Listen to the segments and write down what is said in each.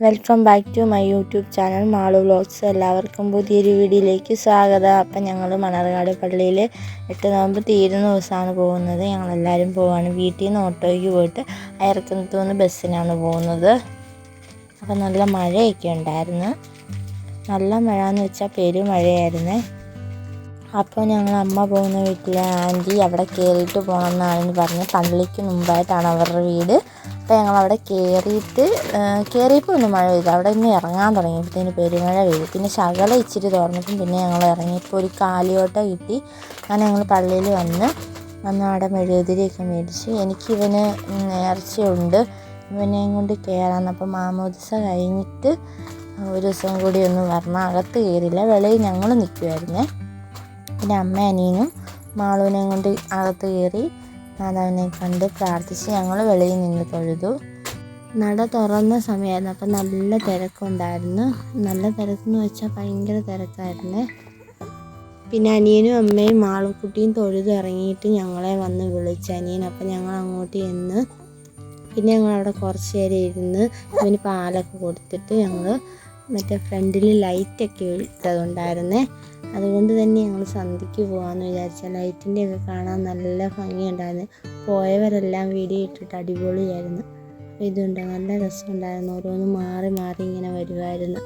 Welcome back to my YouTube channel Malu vlogs. എല്ലാവർക്കും പുതിയൊരു വീഡിയോയിലേക്ക് സ്വാഗതം. അപ്പം ഞങ്ങൾ മണർകാട് പള്ളിയിൽ എട്ട് നോമ്പ് തീരുന്ന ദിവസമാണ് പോകുന്നത്. ഞങ്ങളെല്ലാവരും പോവാണ്. വീട്ടിൽ നിന്ന് ഓട്ടോയ്ക്ക് പോയിട്ട് അയർക്കുന്നത്തു നിന്ന് ബസ്സിനാണ് പോകുന്നത്. അപ്പം നല്ല മഴയൊക്കെ ഉണ്ടായിരുന്നു. നല്ല മഴ എന്ന് വെച്ചാൽ പെരുമഴയായിരുന്നേ അപ്പോൾ ഞങ്ങൾ അമ്മ പോകുന്ന വീട്ടിലെ ആന്റി അവിടെ കയറിയിട്ട് പോകണം എന്നാണ് പറഞ്ഞ് പള്ളിക്ക് മുമ്പായിട്ടാണ് അവരുടെ വീട്. അപ്പോൾ ഞങ്ങൾ അവിടെ കയറിയിട്ട് കയറിയപ്പോൾ ഒന്ന് മഴ പെയ്തു അവിടെ നിന്ന് ഇറങ്ങാൻ തുടങ്ങിയപ്പോഴത്തേന് പെരുമഴ പെയ്തു. പിന്നെ ശകലം ഇച്ചിരി തുറന്നപ്പം പിന്നെ ഞങ്ങൾ ഇറങ്ങിയപ്പോൾ ഒരു കാലിയോട്ട കിട്ടി. അങ്ങനെ ഞങ്ങൾ പള്ളിയിൽ വന്ന് വന്ന് അവിടെ മെഴുകുതിരിയൊക്കെ മേടിച്ച്. എനിക്കിവന് നേർച്ചയുണ്ട്. ഇവനെ കൊണ്ട് കയറാന്ന് അപ്പോൾ മാമോദിസ കഴിഞ്ഞിട്ട് ഒരു ദിവസം കൂടി ഒന്ന് വരണം. അകത്ത് കയറില്ല വെളിയിൽ ഞങ്ങൾ നിൽക്കുമായിരുന്നേ പിന്നെ അമ്മ അനിയനും മാളൂനെയും കൊണ്ട് അകത്ത് കയറി മാതാവിനെ കണ്ട് പ്രാർത്ഥിച്ച് ഞങ്ങൾ വെളിയിൽ നിന്ന് തൊഴുതു. നട തുറന്ന സമയമായിരുന്നു അപ്പം നല്ല തിരക്കുണ്ടായിരുന്നു. നല്ല തിരക്കെന്ന് വെച്ചാൽ ഭയങ്കര തിരക്കായിരുന്നു. പിന്നെ അനിയനും അമ്മയും മാളുക്കുട്ടിയും തൊഴുതു ഇറങ്ങിയിട്ട് ഞങ്ങളെ വന്ന് വിളിച്ചു അനിയൻ അപ്പം ഞങ്ങൾ അങ്ങോട്ട് ചെന്ന് പിന്നെ ഞങ്ങൾ അവിടെ കുറച്ച് നേരം ഇരുന്ന് അവന് പാലൊക്കെ കൊടുത്തിട്ട് ഞങ്ങൾ മറ്റേ ഫ്രണ്ടിൽ ലൈറ്റൊക്കെ ഇട്ടതുണ്ടായിരുന്നേ. അതുകൊണ്ട് തന്നെ ഞങ്ങൾ സന്ധ്യയ്ക്ക് പോകാമെന്ന് വിചാരിച്ച ലൈറ്റിന്റെ ഒക്കെ കാണാൻ നല്ല ഭംഗിയുണ്ടായിരുന്നു. പോയവരെല്ലാം വീഡിയോ ഇട്ടിട്ട് അടിപൊളിയായിരുന്നു. ഇതുണ്ട് നല്ല രസമുണ്ടായിരുന്നു. ഓരോന്ന് മാറി മാറി ഇങ്ങനെ വരുമായിരുന്നു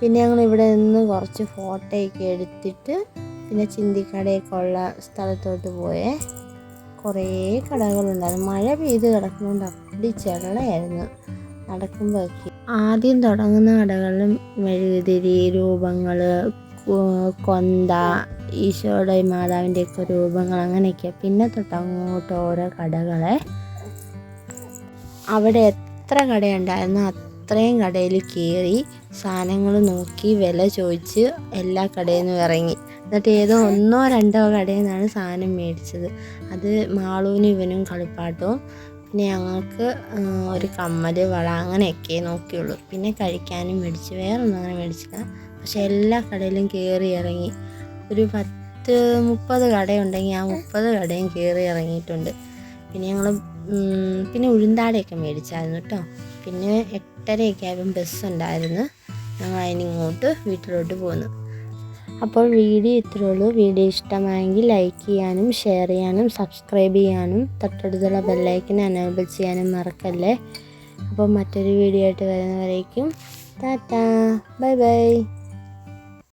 പിന്നെ ഞങ്ങൾ ഇവിടെ നിന്ന് കുറച്ച് ഫോട്ടോയൊക്കെ എടുത്തിട്ട് പിന്നെ ചിന്തിക്കടയൊക്കെ ഉള്ള സ്ഥലത്തോട്ട് പോയേ. കുറേ കടകളുണ്ടായിരുന്നു. മഴ പെയ്ത് കിടക്കുന്നതുകൊണ്ട് അപ്പടി ചെള്ളയായിരുന്നു. നടക്കുമ്പോഴൊക്കെ ആദ്യം തുടങ്ങുന്ന കടകളിലും മെഴുകുതിരി രൂപങ്ങൾ കൊന്ത ഈശോയുടെ മാതാവിന്റെയൊക്കെ രൂപങ്ങൾ അങ്ങനെയൊക്കെ പിന്നെ തൊട്ടങ്ങോട്ട് ഓരോ കടകളെ. അവിടെ എത്ര കടയുണ്ടായിരുന്നു? അത്രയും കടയിൽ കയറി സാധനങ്ങൾ നോക്കി വില ചോദിച്ച് എല്ലാ കടയിൽ നിന്നും ഇറങ്ങി. എന്നിട്ട് ഏതോ ഒന്നോ രണ്ടോ കടയിൽ നിന്നാണ് സാധനം മേടിച്ചത്. അത് മാളൂനും ഇവനും കളിപ്പാട്ടവും. പിന്നെ ഞങ്ങൾക്ക് ഒരു കമ്മൽ വള അങ്ങനെയൊക്കെ നോക്കിയുള്ളൂ. പിന്നെ കഴിക്കാനും മേടിച്ചു വേറെ ഒന്നും അങ്ങനെ മേടിച്ചില്ല. പക്ഷെ എല്ലാ കടയിലും കയറി ഇറങ്ങി. ഒരു പത്ത് മുപ്പത് കടയുണ്ടെങ്കിൽ ആ മുപ്പത് കടയും കയറി ഇറങ്ങിയിട്ടുണ്ട്. പിന്നെ ഞങ്ങൾ പിന്നെ ഉഴുന്താടയൊക്കെ മേടിച്ചായിരുന്നു കേട്ടോ പിന്നെ എട്ടരയൊക്കെ ആയപ്പം ബസ് ഉണ്ടായിരുന്നു. ഞങ്ങൾ അതിനിങ്ങോട്ട് വീട്ടിലോട്ട് പോന്നു. അപ്പോൾ വീഡിയോ ഇത്രേ ഉള്ളൂ. വീഡിയോ ഇഷ്ടമായെങ്കിൽ ലൈക്ക് ചെയ്യാനും ഷെയർ ചെയ്യാനും സബ്സ്ക്രൈബ് ചെയ്യാനും തൊട്ടടുത്തുള്ള ബെല്ലൈക്കിനെ അനേബിൾ ചെയ്യാനും മറക്കല്ലേ. അപ്പോൾ മറ്റൊരു വീഡിയോ ആയിട്ട് വരുന്നവരേക്കും ടാറ്റാ. Bye bye